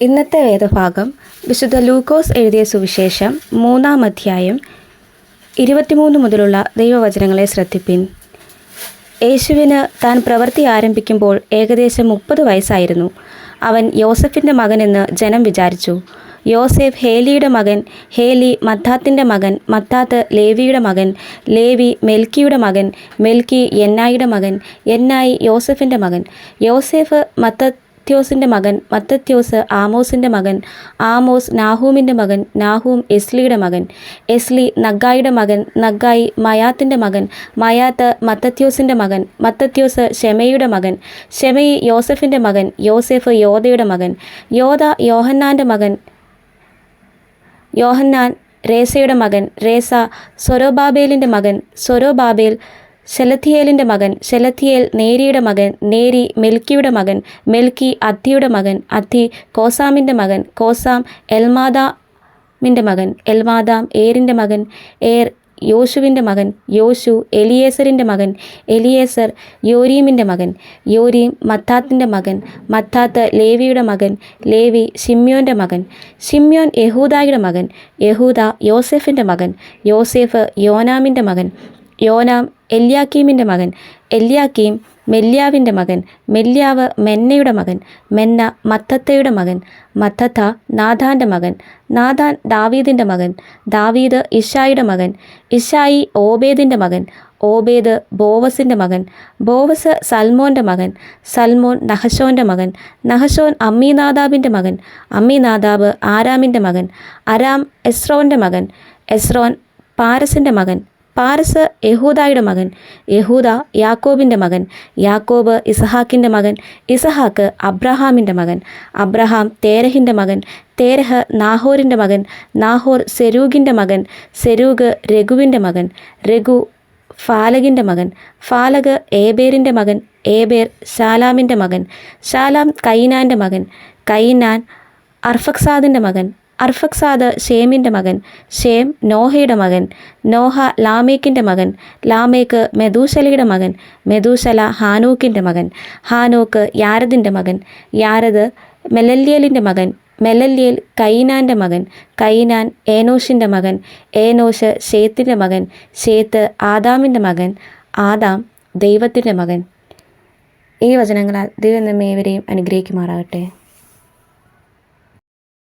ഇന്നത്തെ വേദഭാഗം വിശുദ്ധ ലൂക്കോസ് എഴുതിയ സുവിശേഷം മൂന്നാം അധ്യായം ഇരുപത്തിമൂന്ന് മുതലുള്ള ദൈവവചനങ്ങളെ ശ്രദ്ധിപ്പിൻ. യേശുവിന് താൻ പ്രവൃത്തി ആരംഭിക്കുമ്പോൾ ഏകദേശം മുപ്പത് വയസ്സായിരുന്നു. അവൻ യോസഫിന്റെ മകനെന്ന് ജനം വിചാരിച്ചു. യോസെഫ് ഹേലിയുടെ മകൻ ഹേലി മത്താത്തിന്റെ മകൻ മത്താത്ത് ലേവിയുടെ മകൻ ലേവി മെൽക്കിയുടെ മകൻ മെൽക്കി എന്നായിയുടെ മകൻ എന്നായി യോസഫിന്റെ മകൻ. യോസെഫ് മത്തത്യോസിന്റെ മകൻ മത്തത്യോസ് ആമോസിന്റെ മകൻ ആമോസ് നാഹൂമിന്റെ മകൻ നാഹൂം എസ്ലിയുടെ മകൻ എസ്ലി നഗായിയുടെ മകൻ നഗായി മയാത്തിന്റെ മകൻ മയാത്ത് മത്തത്യോസിന്റെ മകൻ മത്തത്യോസ് ഷെമയുടെ മകൻ ഷെമയി യോസഫിന്റെ മകൻ യോസെഫ് യോധയുടെ മകൻ യോധ യോഹന്നാന്റെ മകൻ യോഹന്നാൻ രേസയുടെ മകൻ രേസ സൊരോബാബേലിന്റെ മകൻ സൊരോബാബേൽ ശലത്തിയേലിന്റെ മകൻ ശലത്തിയേൽ നേരിയുടെ മകൻ നേരി മെൽക്കിയുടെ മകൻ മെൽക്കി അത്തിയുടെ മകൻ അത്തി കോസാമിന്റെ മകൻ കോസാം എൽമാദാമിന്റെ മകൻ എൽമാദാം ഏറിന്റെ മകൻ ഏർ യോശുവിന്റെ മകൻ യോശു എലിയേസറിന്റെ മകൻ എലിയേസർ യോരീമിന്റെ മകൻ യോരീം മത്താത്തിന്റെ മകൻ മത്താത്ത് ലേവിയുടെ മകൻ ലേവി ഷിമ്യോന്റെ മകൻ ഷിമ്യോൻ യഹൂദായുടെ മകൻ യഹൂദ യോസെഫിന്റെ മകൻ യോസെഫ് യോനാമിന്റെ മകൻ യോനാം എല്യാക്കീമിന്റെ മകൻ എല്യാക്കീം മെല്യാവിന്റെ മകൻ മെല്യാവ് മെന്നയുടെ മകൻ മെന്ന മത്തത്തയുടെ മകൻ മത്തത്ത നാഥാന്റെ മകൻ നാഥാൻ ദാവീദിന്റെ മകൻ ദാവീദ് ഇഷായിയുടെ മകൻ ഇഷായി ഓബേദിന്റെ മകൻ ഓബേദ് ബോവസിന്റെ മകൻ ബോവസ് സൽമോന്റെ മകൻ സൽമോൻ നഹശോന്റെ മകൻ നഹശോൻ അമ്മീനാദാബിന്റെ മകൻ അമ്മീനാദാബ് ആരാമിന്റെ മകൻ അരാം എസ്രോന്റെ മകൻ എസ്രോൻ പാരസിന്റെ മകൻ പാരസ് യഹൂദായുടെ മകൻ യഹൂദ യാക്കോബിന്റെ മകൻ യാക്കോബ് ഇസഹാക്കിന്റെ മകൻ ഇസഹാക്ക് അബ്രഹാമിന്റെ മകൻ അബ്രഹാം തേരഹിന്റെ മകൻ തേരഹ് നാഹോറിന്റെ മകൻ നാഹോർ സെരൂഗിന്റെ മകൻ സെരൂഗ് രഘുവിന്റെ മകൻ രഘു ഫാലകിന്റെ മകൻ ഫാലക് ഏബേറിന്റെ മകൻ ഏബേർ ശാലാമിന്റെ മകൻ ശാലാം കൈനാന്റെ മകൻ കൈനാൻ അർഫക്സാദിന്റെ മകൻ അർഫക്സാദ് ഷേമിന്റെ മകൻ ഷേം നോഹയുടെ മകൻ നോഹ ലാമേക്കിന്റെ മകൻ ലാമേക്ക് മെദൂശലയുടെ മകൻ മെദൂശല ഹാനൂക്കിന്റെ മകൻ ഹാനൂക്ക് യാരദിന്റെ മകൻ യാരദ് മെലല്യലിന്റെ മകൻ മെലല്യൽ കൈനാന്റെ മകൻ കൈനാൻ ഏനോഷിന്റെ മകൻ ഏനോഷ് ഷേത്തിന്റെ മകൻ ഷേത്ത് ആദാമിന്റെ മകൻ ആദാം ദൈവത്തിന്റെ മകൻ. ഈ വചനങ്ങളാൽ ദൈവം നമ്മെ ഇവരെയും അനുഗ്രഹിക്കുമാറാകട്ടെ.